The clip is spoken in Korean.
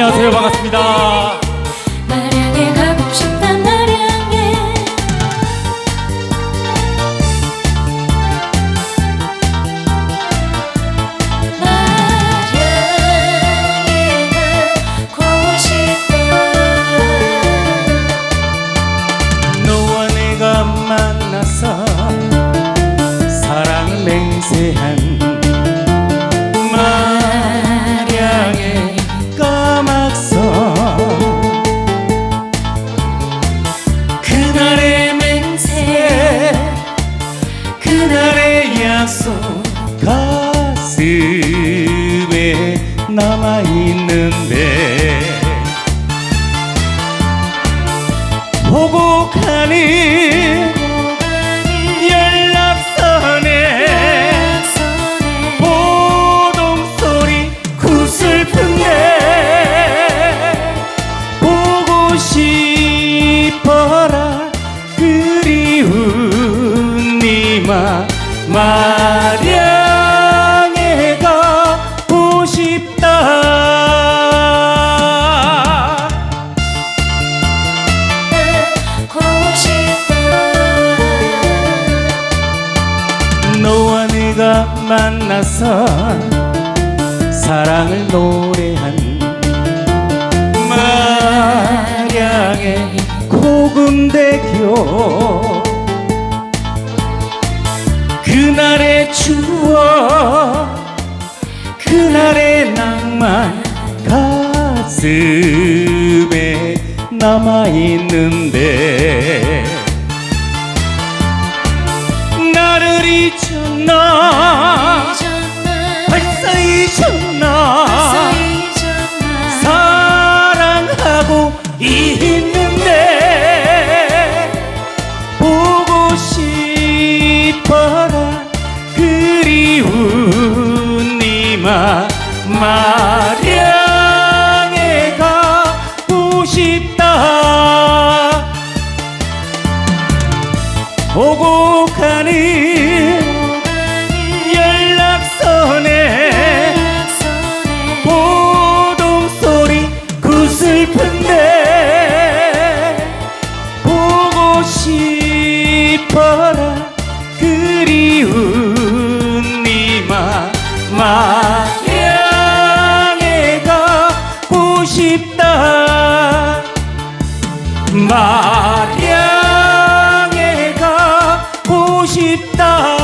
안녕하세요. 반갑습니다 약속 가슴에 남아있는데 보고 가는 연락선에 보동소리 구슬픈데 보고 싶어라 그리운 니마 마량에 가고 싶다. 가고 싶다. 너와 내가 만나서 사랑을 노래한 마량의 고금대교 그날의 추억 그날의 낭만 가슴에 남아있는데 나를 잊었나? 벌써 잊었나? 사랑하고 있 마량에 가고 싶다. 보고 가는 연락선에 보동소리 구슬픈데 보고 싶어 마량에 가고 싶다.